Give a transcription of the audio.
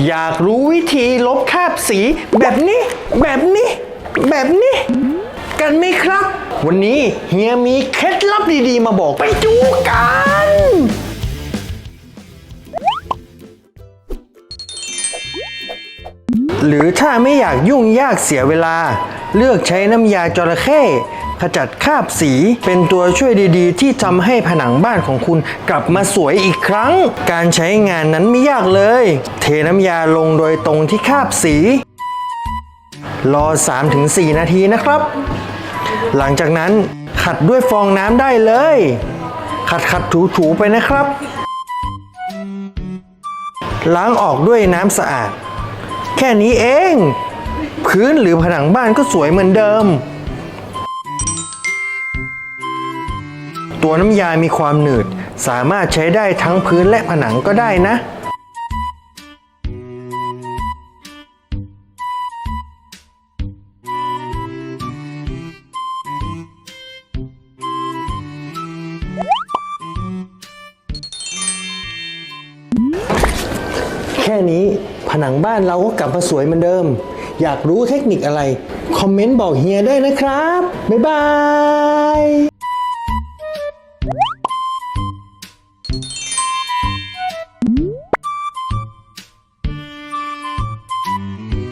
อยากรู้วิธีลบคราบสีแบบนี้ แบบนี้ แบบนี้ กันไหมครับ วันนี้เฮียมีเคล็ดลับดีๆ มาบอกไปดูกัน หรือถ้าไม่อยากยุ่งยากเสียเวลา เลือกใช้น้ำยาจระเข้ขจัดคราบสีเป็นตัวช่วยดีๆ ที่ทำให้ผนังบ้านของคุณกลับมาสวยอีกครั้ง การใช้งานนั้นไม่ยากเลย เทน้ำยาลงโดยตรงที่คราบสี รอ 3-4 นาทีนะครับ หลังจากนั้นขัดด้วยฟองน้ำได้เลย ขัดขัดถูถูๆไปนะครับ ล้างออกด้วยน้ำสะอาด แค่นี้เอง พื้นหรือผนังบ้านก็สวยเหมือนเดิม ตัวน้ำยามีความหนืด สามารถใช้ได้ทั้งพื้นและผนังก็ได้นะ แค่นี้ผนังบ้านเราก็กลับมาสวยเหมือนเดิม อยากรู้เทคนิคอะไร คอมเมนต์บอกเฮียได้นะครับ บ๊ายบาย